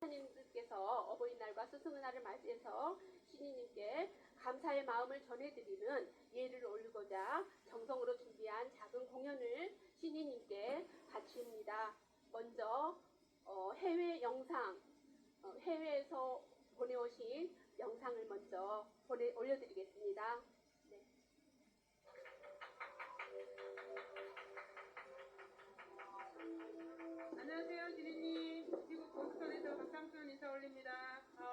하나님께서 어버이날과 스승의 날을 맞이해서 신이님께 감사의 마음을 전해드리는 예를 올리고자 정성으로 준비한 작은 공연을 신이님께 바칩니다. 먼저 어, 해외 영상, 어, 해외에서 보내오신 영상을 먼저 보내 올려드리겠습니다. 보스턴에서 박상순 인사 올립니다.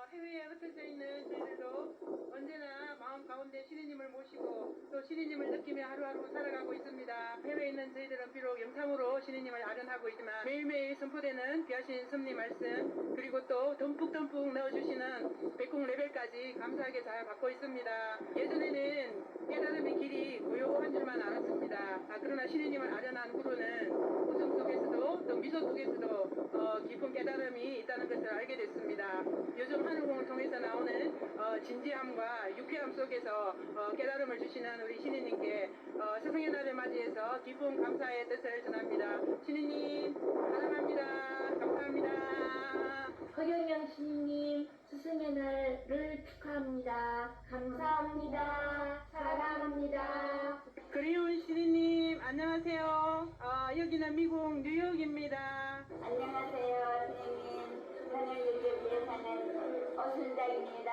어, 해외에 흩어져 있는 저희들도 언제나 마음 가운데 시리님을 모시고 또 시리님을 느끼며 하루하루 살아가고 있습니다. 해외에 있는 저희들은 비록 영상으로 시리님을 아련하고 있지만 매일매일 선포되는 귀하신 섭리 말씀 그리고 또 듬뿍듬뿍 넣어주시는 백공 레벨까지 감사하게 잘 받고 있습니다. 예전에는 깨달음의 길이 고요한 줄만 알았습니다. 아, 그러나 시리님을 아련한 후로는 고통 속에서도 또 미소 속에서도 어, 깊은 깨달음이 있다는 것을 알게 됐습니다. 요즘 하 늘공을 통해서 나오는 어, 진지함과 유쾌함 속에서 어, 깨달음을 주시는 우리 신이님께 어, 스승의 날을 맞이해서 기쁜 감사의 뜻을 전합니다. 신이님 사랑합니다. 감사합니다. 허경영 시인님 스승의 날을 축하합니다. 감사합니다. 사랑합니다. 그리운 신이님 안녕하세요. 어, 여기는 미국 뉴욕입니다. 안녕하세요, 어순자입니다.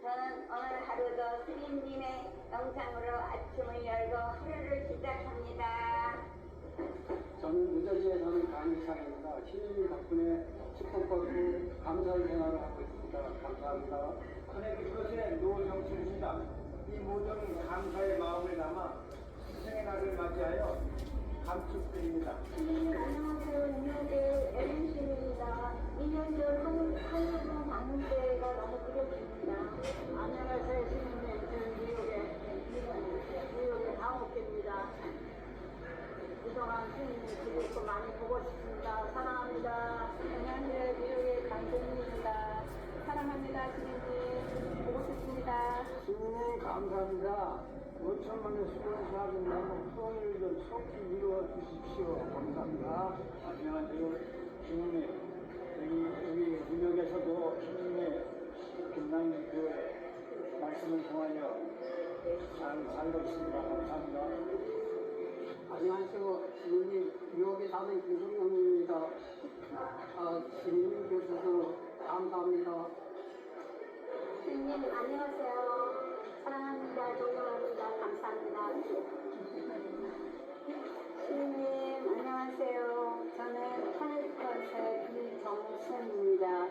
저는 오늘 하루도 스님님의 영상으로 아침을 열고 하루를 시작합니다. 저는 뉴저지에 사는 강희창입니다. 시민님 덕분에 축복받고 감사의 생활을 하고 있습니다. 감사합니다. 하나님 그것에 노정춘입니다. 이 모든 감사의 마음을 담아 스승의 날을 맞이하여 감축드립니다. 선생님 안녕하세요. 뉴욕의 에린씨입니다. 2년 전 한국 한국은 방문 때가 너무 그립습니다. 안녕하세요. 저는 뉴욕의 뉴욕의 강옥입니다. 그동안 시민님 그립고 많이 보고 싶습니다. 사랑합니다. 안녕하세요. 뉴욕의 강정입니다. 사랑합니다. 시민님 보고 싶습니다. 시민님 감사합니다. 5천만의 수고를 사는 너무 소원을 속히 이루어 주십시오. 감사합니다. 안녕하세요. 시민님. 여기, 여기 뉴욕에서도 시민의 김남희 교회 말씀을 통하여 잘 살고 있습니다. 감사합니다. 안녕하세요. 시민님, 뉴욕에 사는 김성영입니다. 아, 시민님 교수도 감사합니다. 스님 안녕하세요. 사랑합니다. 존경합니다. 하늘권의 김정순입니다.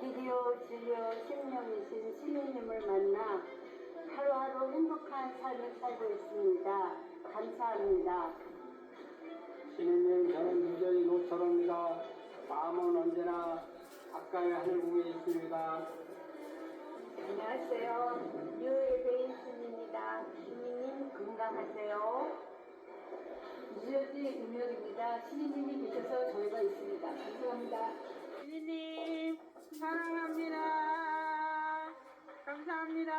비디오 진료 10년이신 시민님을 만나 하루하루 행복한 삶을 살고 있습니다. 감사합니다. 시민님, 저는 유저히 노철호입니다. 마음은 언제나 가까이 하늘국에 있습니다. 안녕하세요. 뉴욕의 베이슨입니다. 시민님 건강하세요. 뉴욕의 음역입니다. 시민님이 계셔서 저희가 있습니다. 감사합니다. 신이님 사랑합니다. 감사합니다.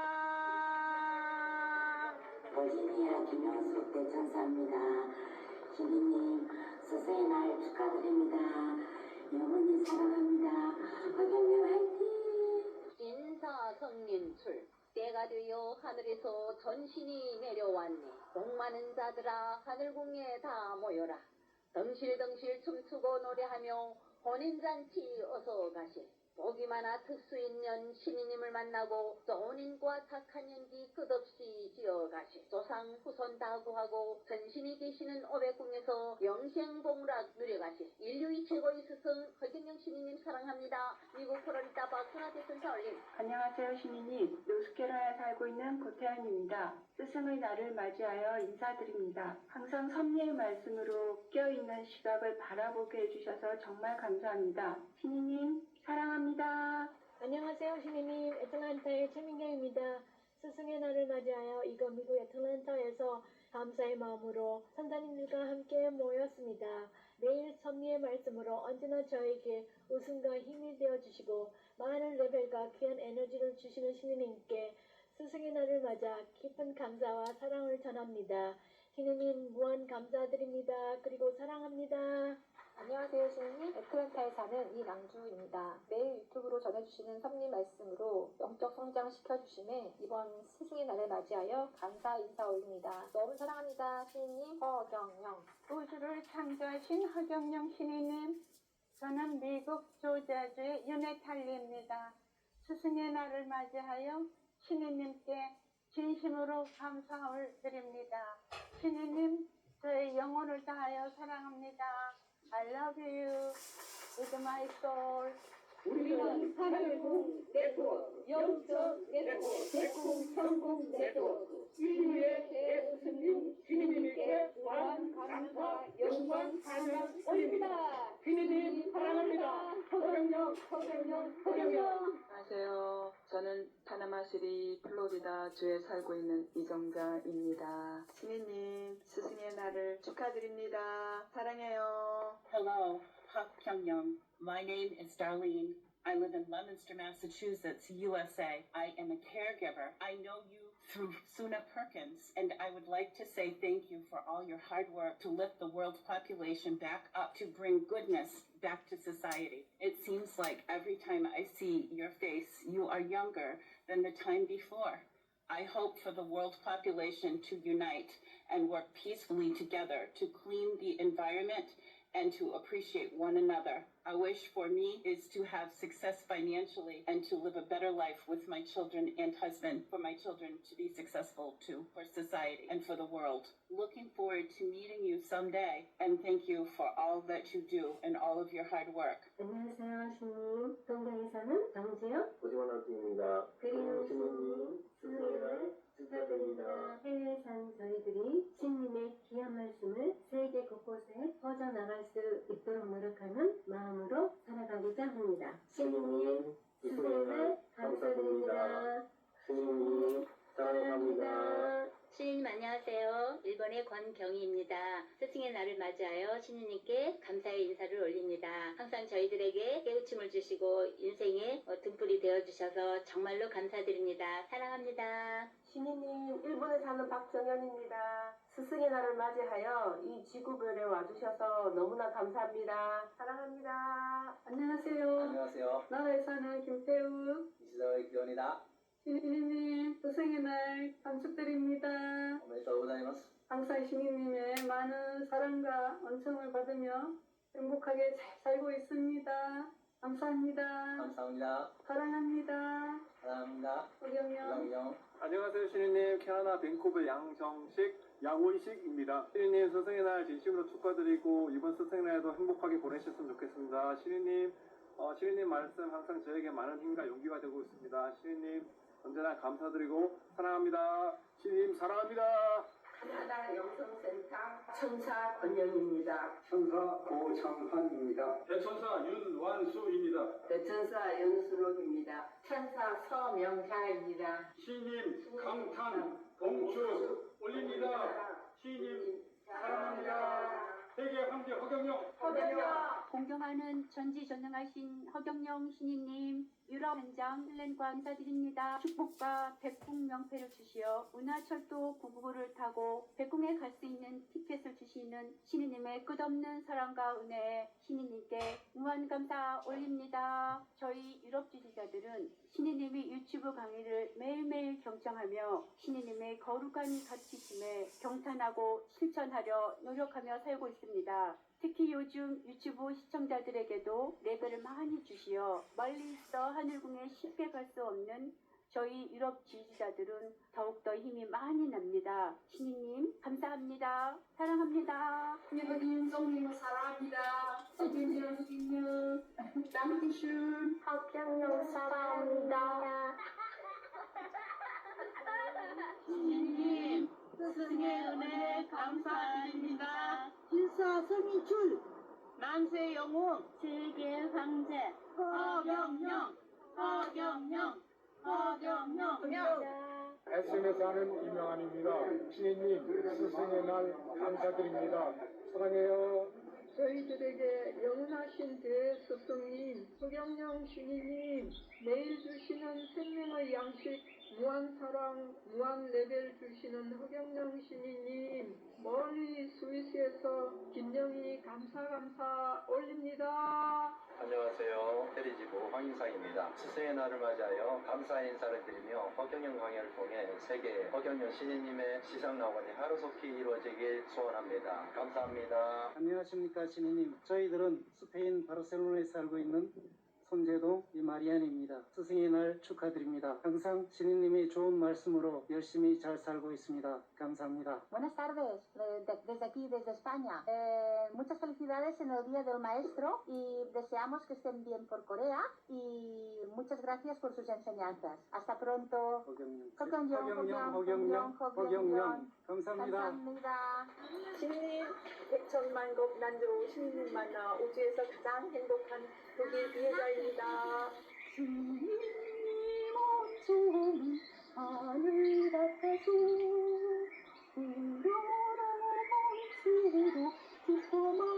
버지니아 김영숙 대천사입니다. 주님님 스승의 날 축하드립니다. 영원히 사랑합니다. 허경영 화이팅! 인사성님 출 때가 되어 하늘에서 전신이 내려왔네. 복 많은 자들아 하늘궁에 다 모여라. 덩실덩실 춤추고 노래하며 혼인잔치 어서 가시 복이 많아 특수 있는 신이님을 만나고 좋은 인과 착한 연기 끝없이 지어가시 조상 후손 다 구하고 전신이 계시는 오백궁에서 영생봉락 누려가시 인류의 최고의 스승 허경영 신이님 사랑합니다 미국 플로리다 박순아 대천사 올림 안녕하세요, 시민님. 노스캐롤라에 살고 있는 고태환입니다. 스승의 날을 맞이하여 인사드립니다. 항상 섭리의 말씀으로 깨어있는 시각을 바라보게 해주셔서 정말 감사합니다. 시민님, 사랑합니다. 안녕하세요, 시민님. 애틀란타의 최민경입니다. 스승의 날을 맞이하여 이곳 미국 애틀란타에서 감사의 마음으로 선사님들과 함께 모였습니다. 매일 섭리의 말씀으로 언제나 저에게 웃음과 힘이 되어 주시고 많은 레벨과 귀한 에너지를 주시는 신우님께 스승의 날을 맞아 깊은 감사와 사랑을 전합니다. 신우님 무한 감사드립니다. 그리고 사랑합니다. 안녕하세요, 신님. 애틀랜타에 사는 이낭주입니다. 매일 유튜브로 전해주시는 섭리 말씀으로 영적 성장 시켜주심에 이번 스승의 날을 맞이하여 감사 인사 올립니다. 너무 사랑합니다, 신님. 허경영. 우주를 창조하신 허경영 신이님, 저는 미국 조자주의 윤혜탈리입니다. 스승의 날을 맞이하여 신이님께 진심으로 감사를 드립니다. 신이님, 저의 영혼을 다하여 사랑합니다. I love you with my soul. 우리는 하늘공 네트워크, 영적 네트워크, 백공 성공 네트워크, 인류의 대스승님 주님님께 무한 감사, 영광, 찬양 올립니다. 주님 사랑합니다. 허경영, 허경영, 허경영. 안녕하세요. 저는 파나마시리 플로리다 주에 살고 있는 이정자입니다. 신이님 스승의 날을 축하드립니다. 사랑해요. Hello, Park Kyung-young. My name is Darlene. I live in Leominster, Massachusetts, USA. I am a caregiver. I know you through Suna Perkins, and I would like to say thank you for all your hard work to lift the world's population back up to bring goodness back to society. It seems like every time I see your face, you are younger than the time before. I hope for the world population to unite and work peacefully together to clean the environment and to appreciate one another. A wish for me is to have success financially and to live a better life with my children and husband, for my children to be successful too, for society and for the world. Looking forward to meeting you someday and thank you for all that you do and all of your hard work. 안녕하세요, 신님. 동경에 사는 정지영. 오지원 학생입니다. 그리운 신님, 권경희입니다. 스승의 날을 맞이하여 신님께 감사의 인사를 올립니다. 항상 저희들에게 깨우침을 주시고 인생의 어, 등불이 되어주셔서 정말로 감사드립니다. 사랑합니다. 신이님, 일본에 사는 박정현입니다. 스승의 날을 맞이하여 이 지구별에 와주셔서 너무나 감사합니다. 사랑합니다. 안녕하세요. 안녕하세요. 나라에 사는 김태우. 이시다의 기원이다. 신이님, 스승의 날 감축드립니다. 오메데토 고자이마스. 항상 신이님의 많은 사랑과恩寵을 받으며 행복하게 잘 살고 있습니다. 감사합니다. 감사합니다. 사랑합니다. 사랑합니다. 안녕. 안녕하세요, 신인님. 캐나다 밴쿠버 양정식, 양원식입니다. 신인님 스승의 날 진심으로 축하드리고 이번 스승의 날도 행복하게 보내셨으면 좋겠습니다. 신인님, 어, 신인님 말씀 항상 저에게 많은 힘과 용기가 되고 있습니다. 신인님 언제나 감사드리고 사랑합니다. 신인님 사랑합니다. 캐나다 영성센터 천사 권영입니다. 천사 고창환입니다. 대천사 윤완수입니다. 대천사 연수록입니다. 천사 서명자입니다. 신님 강탄 봉추 올립니다. 신님 사랑합니다. 세계 황제 허경영. 공경하는 전지전능하신 허경영 신이님, 유럽 현장 힐렌과 인사드립니다. 축복과 백궁 명패를 주시어 운하철도 999를 타고 백궁에 갈 수 있는 티켓을 주시는 신이님의 끝없는 사랑과 은혜에 신이님께 무한 감사 올립니다. 저희 유럽 지지자들은 신이님이 유튜브 강의를 매일매일 경청하며 신이님의 거룩한 가치심에 경탄하고 실천하려 노력하며 살고 있습니다. 특히 요즘 유튜브 시청자들에게도 레벨을 많이 주시어 멀리 있어 하늘궁에 쉽게 갈 수 없는 저희 유럽 지지자들은 더욱더 힘이 많이 납니다. 신이님 감사합니다. 사랑합니다. 신이님, 성님을 사랑합니다. 신이님, 신이님. 땀티슈. 허경영 사랑 만세 영웅. 세계 황제. 허경영. 허경영. 허경영. SNS에 사는 이명환입니다. 신인님 스승의 날 감사드립니다. 사랑해요. 저희들에게 영원하신 대스승님, 허경영 신이님, 매일 주시는 생명의 양식 무한 사랑, 무한 레벨 주시는 허경영 신이님, 멀리 스위스에서 김영희 감사 감사 올립니다. 안녕하세요. 테리지부 황인상입니다. 스승의 날을 맞이하여 감사 인사를 드리며 허경영 강연을 통해 세계 허경영 신인님의 시상 낙원이 하루속히 이루어지길 소원합니다. 감사합니다. 안녕하십니까 신이님. 저희들은 스페인 바르셀로나에 살고 있는 손재동 이마리안입니다. 스승의 날 축하드립니다. 항상 신이님의 좋은 말씀으로 열심히 잘 살고 있습니다. 감사합니다. Buenas tardes, eh, de- desde aquí, desde España. Eh, muchas felicidades en el Día del Maestro y deseamos que estén bien por Corea y muchas gracias por sus enseñanzas. Hasta pronto. 허경영, 허경영, 허경영. 감사합니다. 감사합니다. 신님 백천만국 난조 신님 만나 우주에서 가장 행복한 독일 비해자입니다. 君罪にも罪あただけし不良だもん罪の人前